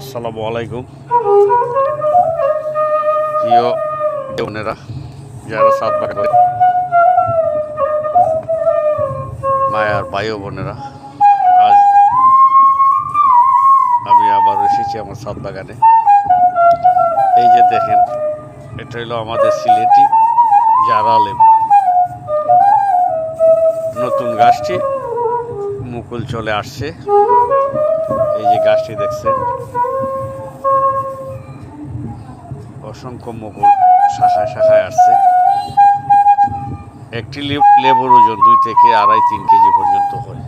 আসসালামু আলাইকুম। বোনেরা, যারা সাত বাগান মায়ার ও বোনেরা, আজ আমি আবার এসেছি আমার সাত বাগানে। এই যে দেখেন, এটা হলো আমাদের সিলেটি জারা লেবু নতুন গাছটি মুকুল চলে আসছে। এই যে গাছটি দেখছেন। অসংখ্য মুকুল শাখায় শাখায় আসছে। একটি লেবুর ওজন দুই থেকে আড়াই তিন কেজি পর্যন্ত হয়।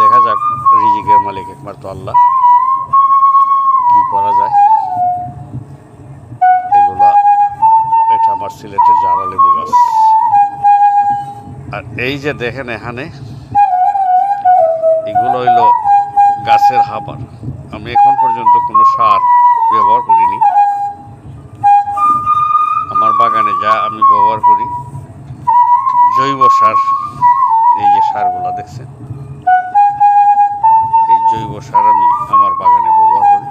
দেখা যাক রিজিকের মালিক একমার তো আল্লাহ। কি করা যায়? এগুলা এটা আমার সিলেটের জারা লেবু গাছ। আর এই যে দেখেন এখানে এগুলো হইল গাছের হাবার আমি এখন পর্যন্ত কোনো সার ব্যবহার করিনি। আমার বাগানে যা আমি ব্যবহার করি, জৈব সার, এই যে সারগুলো দেখছেন? এই জৈব সার আমি আমার বাগানে ব্যবহার করি।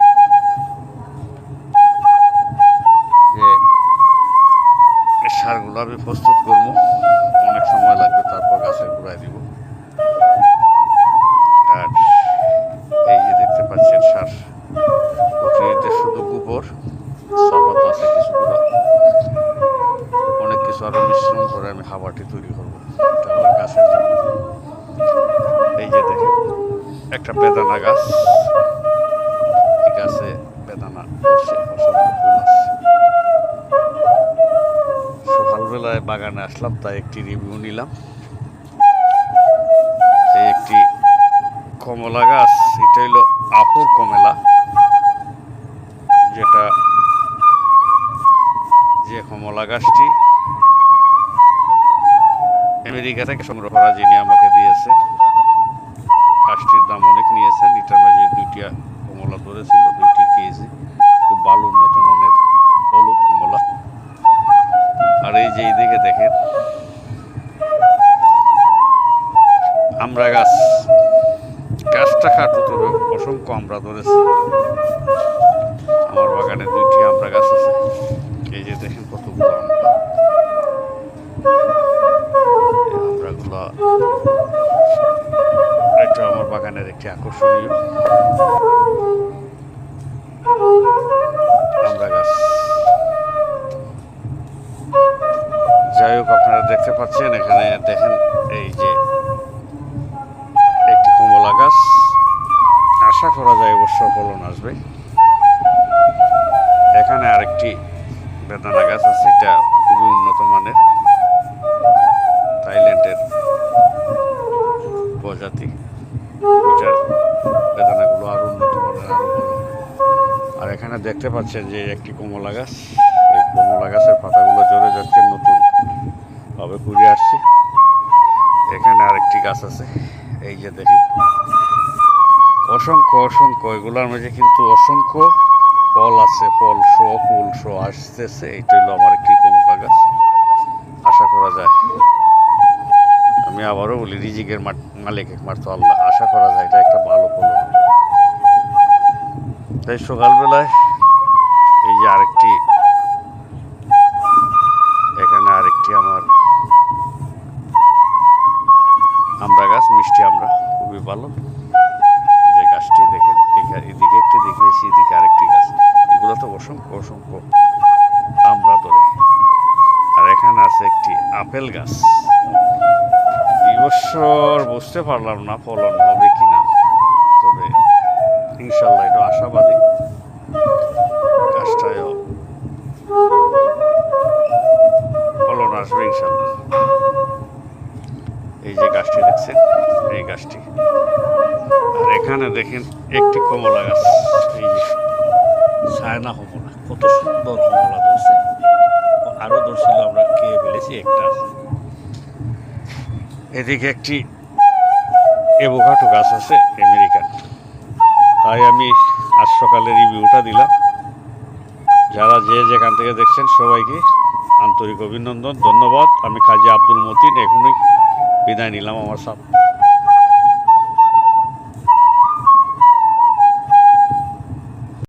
যে সারগুলো আমি প্রস্তুত করব। কিছু আরও মিশ্রণ করে আমি খাবারটি তৈরি করব। এই যে দেখেন, একটা বেদানা গাছ। এই গাছে বেদানা। সকালবেলায় বাগানে আসলাম, তাই একটি রিভিউ নিলাম। এই একটি কমলা গাছ, এটা হইল আপুর কমলা, যেটা যে কমলা গাছটি আমেরিকা থেকে সংগ্রহ করা যিনি আমাকে দিয়েছেন গাছটির দাম অনেক নিয়েছেন এটার মাঝে দুইটা কমলা ধরেছিল, দুইটি কেজি, খুব ভালো উন্নত মানের হলুদ কমলা। আর এই যে এইদিকে দেখেন, আমরা গাছ, গাছটা খাটো তবে অসংখ্য আমরা ধরেছি। আমার বাগানে দুইটি আমরা গাছ আছে। এই যে দেখেন কতগুলো এটা আমার বাগানের একটি আকর্ষণীয় আমরা গাছ যাই হোক, আপনারা দেখতে পাচ্ছেন, এখানে দেখেন এই যে একটি কমলা গাছ। আশা করা যায় অবশ্য ফলন আসবে। এখানে আরেকটি বেদানা গাছ আছে, এটা খুবই উন্নত মানের। দেখতে পাচ্ছেন যে একটি কমলা গাছ। এই কমলা গাছের পাতাগুলো ঝরে যাচ্ছে নতুন ভাবে ঘুরে আসছে। এখানে আরেকটি গাছ আছে, এই যে দেখেন। অসংখ্য অসংখ্য, এগুলোর মাঝে কিন্তু অসংখ্য ফল আছে, ফল শো, ফুল শো আসতেছে। এইটা হলো আমার একটি কমলা গাছ। আশা করা যায়। আমি আবারও বলি, রিজিকের মালিক একমাত্র আল্লাহ। আশা করা যায় এটা একটা ভালো হবে। তাই সকালবেলায় যে আরেকটি, এখানে আরেকটি আমার আমরা গাছ, মিষ্টি আমরা, খুবই ভালো। যে গাছটি এখা- এদিকে একটি দেখিয়েছি এদিকে আরেকটি গাছ। এগুলো তো অসংখ্য অসংখ্য আমরা ধরে। আর এখানে আছে একটি আপেল গাছ। এই বছর বুঝতে পারলাম না ফলন হবে গাছটি দেখছেন? এই গাছটি। আর এখানে দেখেন একটি কমলা গাছ। এই সায়না কমলা। কত সুন্দর কমলা ধরছে। আরও ধরছিল আমরা খেয়ে ফেলেছি একটা। এদিকে একটি এভোকাটো গাছ আছে আমেরিকান তাই আমি আজ সকালে রিভিউটা দিলাম। যারা যে যেখান থেকে দেখছেন সবাইকে আন্তরিক অভিনন্দন, ধন্যবাদ। আমি কাজী আব্দুল মতিন, এখনই বিদায় নিলাম আমার সাথে